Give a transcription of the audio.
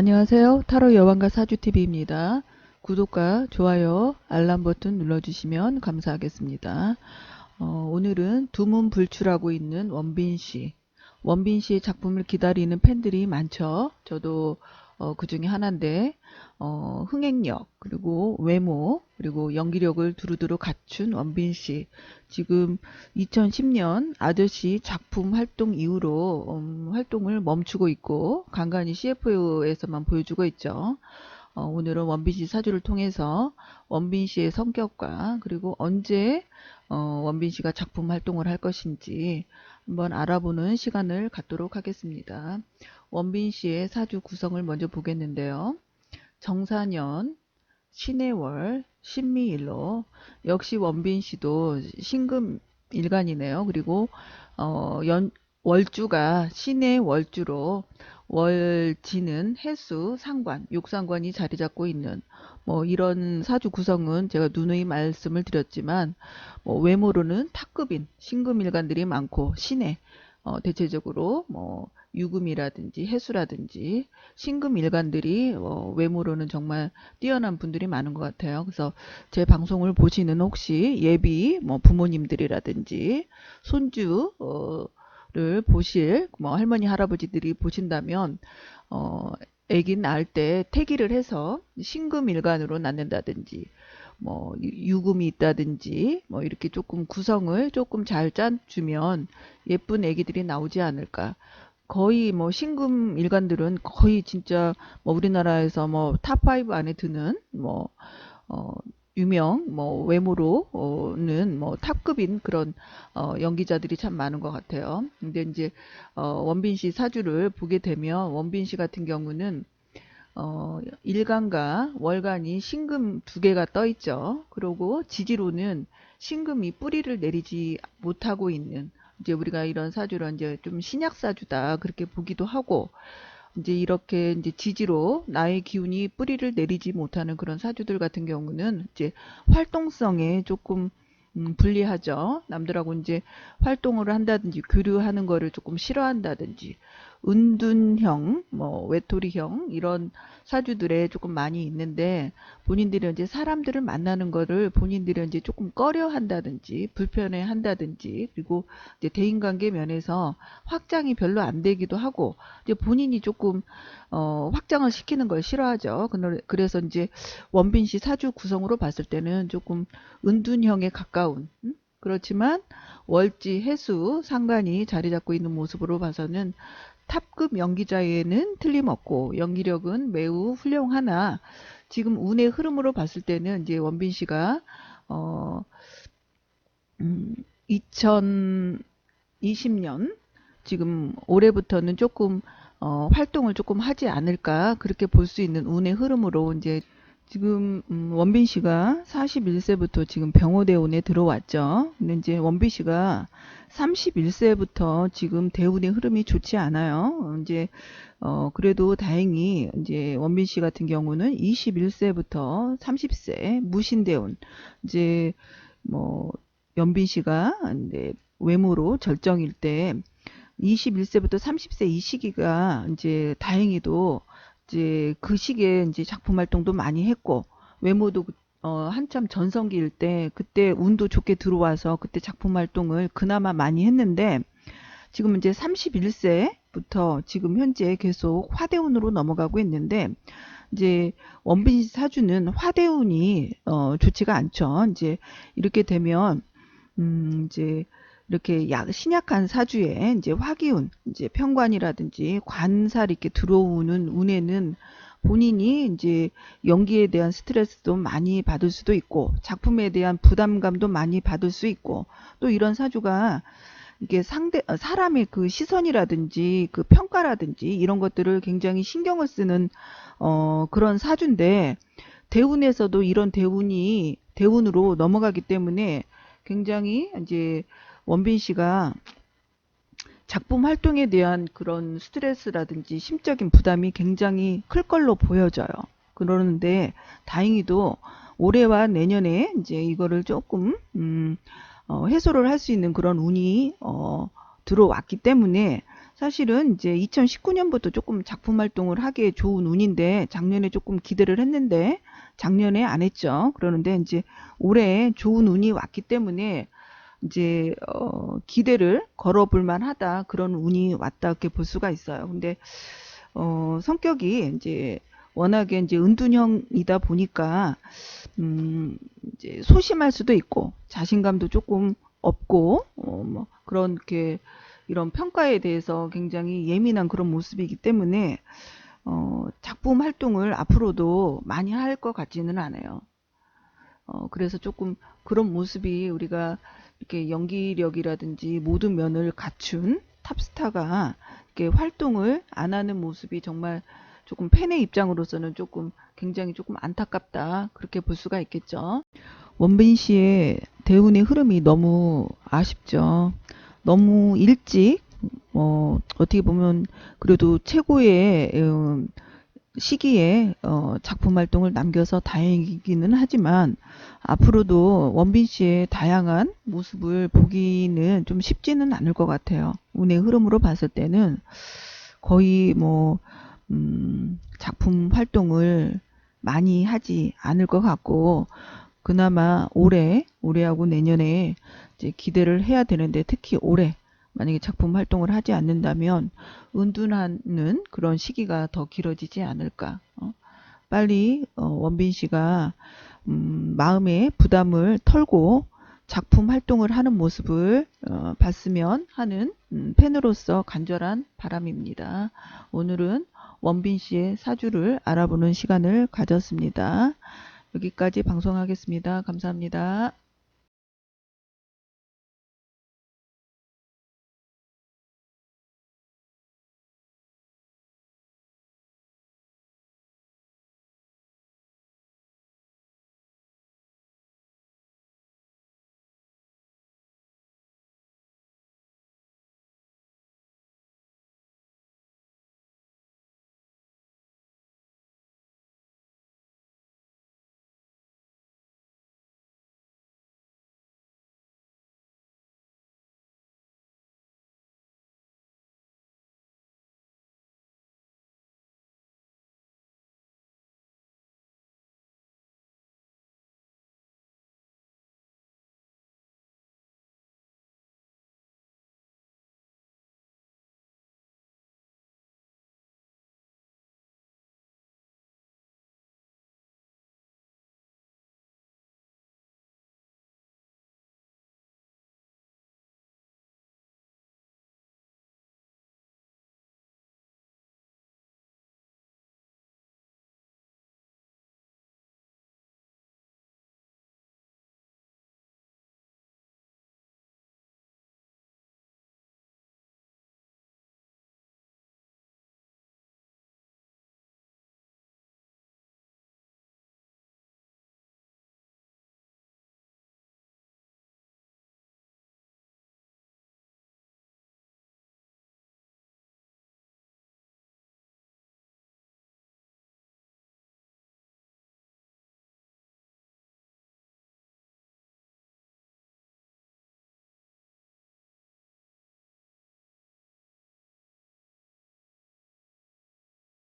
안녕하세요. 타로 여왕과 사주TV입니다. 구독과 좋아요, 알람 버튼 눌러주시면 감사하겠습니다. 어, 오늘은 두문 불출하고 있는 원빈 씨. 원빈 씨의 작품을 기다리는 팬들이 많죠. 저도 어, 그 중에 하나인데, 어, 흥행력, 그리고 외모, 그리고 연기력을 두루두루 갖춘 원빈 씨. 지금 2010년 아저씨 작품 활동 이후로 음, 활동을 멈추고 있고, 간간히 CF에서만 보여주고 있죠. 어, 오늘은 원빈 씨 사주를 통해서 원빈 씨의 성격과 그리고 언제 어, 원빈 씨가 작품 활동을 할 것인지 한번 알아보는 시간을 갖도록 하겠습니다. 원빈 씨의 사주 구성을 먼저 보겠는데요. 정사년, 신해월, 신미일로 역시 원빈 씨도 신금 일간이네요. 그리고 어, 연, 월주가 신의 월주로 월지는 해수, 상관, 육상관이 자리 잡고 있는 뭐 이런 사주 구성은 제가 누누이 말씀을 드렸지만 뭐 외모로는 탑급인 신금일간들이 많고 신의 어, 대체적으로 뭐 유금이라든지 해수라든지 신금일간들이 어, 외모로는 정말 뛰어난 분들이 많은 것 같아요. 그래서 제 방송을 보시는 혹시 예비 뭐 부모님들이라든지 손주 어, 를 보실 뭐 할머니 할아버지들이 보신다면 어 아기 낳을 때 태기를 해서 신금일간으로 낳는다든지 뭐 유금이 있다든지 뭐 이렇게 조금 구성을 조금 잘 짜주면 예쁜 아기들이 나오지 않을까. 거의 뭐 신금 일간들은 거의 진짜 뭐 우리나라에서 뭐 탑5 안에 드는 뭐 어, 유명 뭐 외모로는 뭐 탑급인 그런 어, 연기자들이 참 많은 것 같아요. 근데 이제 어, 원빈 씨 사주를 보게 되면 원빈 씨 같은 경우는 어, 일간과 월간이 신금 두 개가 떠 있죠. 그리고 지지로는 신금이 뿌리를 내리지 못하고 있는 이제 우리가 이런 사주를 이제 좀 신약 사주다 그렇게 보기도 하고 이제 이렇게 이제 지지로 나의 기운이 뿌리를 내리지 못하는 그런 사주들 같은 경우는 이제 활동성에 조금 음, 불리하죠. 남들하고 이제 활동을 한다든지 교류하는 거를 조금 싫어한다든지 은둔형, 뭐 외톨이형 이런 사주들에 조금 많이 있는데 본인들이 이제 사람들을 만나는 거를 본인들이 이제 조금 꺼려 한다든지 불편해 한다든지 그리고 이제 대인관계 면에서 확장이 별로 안 되기도 하고 이제 본인이 조금 어, 확장을 시키는 걸 싫어하죠. 그래서 이제 원빈 씨 사주 구성으로 봤을 때는 조금 은둔형에 가까운 음? 그렇지만 월지 해수 상관이 자리 잡고 있는 모습으로 봐서는 탑급 연기자에는 틀림없고 연기력은 매우 훌륭하나 지금 운의 흐름으로 봤을 때는 이제 원빈 씨가 어 음, 2020년 지금 올해부터는 조금 어, 활동을 조금 하지 않을까 그렇게 볼 수 있는 운의 흐름으로 이제 지금 음, 원빈 씨가 41세부터 지금 병호대운에 들어왔죠. 근데 이제 원빈 씨가 31세부터 지금 대운의 흐름이 좋지 않아요. 이제 어 그래도 다행히 이제 원빈 씨 같은 경우는 21세부터 30세 무신대운 이제 뭐 연빈 씨가 이제 외모로 절정일 때 21세부터 30세 이 시기가 이제 다행히도 이제 그 시기에 이제 작품 활동도 많이 했고 외모도 어, 한참 전성기일 때 그때 운도 좋게 들어와서 그때 작품 활동을 그나마 많이 했는데 지금 이제 31세부터 지금 현재 계속 화대운으로 넘어가고 있는데 이제 원빈 사주는 화대운이 어, 좋지가 않죠. 이제 이렇게 되면 음, 이제 이렇게 약, 신약한 사주에 이제 화기운, 이제 평관이라든지 관살 이렇게 들어오는 운에는 본인이 이제 연기에 대한 스트레스도 많이 받을 수도 있고 작품에 대한 부담감도 많이 받을 수 있고 또 이런 사주가 이게 상대 어, 사람의 그 시선이라든지 그 평가라든지 이런 것들을 굉장히 신경을 쓰는 어 그런 사주인데 대운에서도 이런 대운이 대운으로 넘어가기 때문에 굉장히 이제 원빈 씨가 작품 활동에 대한 그런 스트레스라든지 심적인 부담이 굉장히 클 걸로 보여져요. 그러는데 다행히도 올해와 내년에 이제 이거를 조금 음, 어, 해소를 할 수 있는 그런 운이 어, 들어왔기 때문에 사실은 이제 2019년부터 조금 작품 활동을 하기에 좋은 운인데 작년에 조금 기대를 했는데 작년에 안 했죠. 그러는데 이제 올해 좋은 운이 왔기 때문에 이제 어, 기대를 걸어볼 만하다 그런 운이 왔다 이렇게 볼 수가 있어요. 근데 어, 성격이 이제 워낙에 이제 은둔형이다 보니까 음, 이제 소심할 수도 있고 자신감도 조금 없고 어, 뭐 그렇게 이런 평가에 대해서 굉장히 예민한 그런 모습이기 때문에 어, 작품 활동을 앞으로도 많이 할 것 같지는 않아요. 어, 그래서 조금 그런 모습이 우리가 이렇게 연기력이라든지 모든 면을 갖춘 탑스타가 이렇게 활동을 안 하는 모습이 정말 조금 팬의 입장으로서는 조금 굉장히 조금 안타깝다 그렇게 볼 수가 있겠죠. 원빈 씨의 대운의 흐름이 너무 아쉽죠. 너무 일찍 어, 어떻게 보면 그래도 최고의 음, 시기에 어, 작품 활동을 남겨서 다행이기는 하지만 앞으로도 원빈 씨의 다양한 모습을 보기는 좀 쉽지는 않을 것 같아요. 운의 흐름으로 봤을 때는 거의 뭐 음, 작품 활동을 많이 하지 않을 것 같고 그나마 올해 올해하고 내년에 이제 기대를 해야 되는데 특히 올해 만약에 작품 활동을 하지 않는다면 은둔하는 그런 시기가 더 길어지지 않을까. 어? 빨리 어, 원빈 씨가 음, 마음의 부담을 털고 작품 활동을 하는 모습을 어, 봤으면 하는 음, 팬으로서 간절한 바람입니다. 오늘은 원빈 씨의 사주를 알아보는 시간을 가졌습니다. 여기까지 방송하겠습니다. 감사합니다.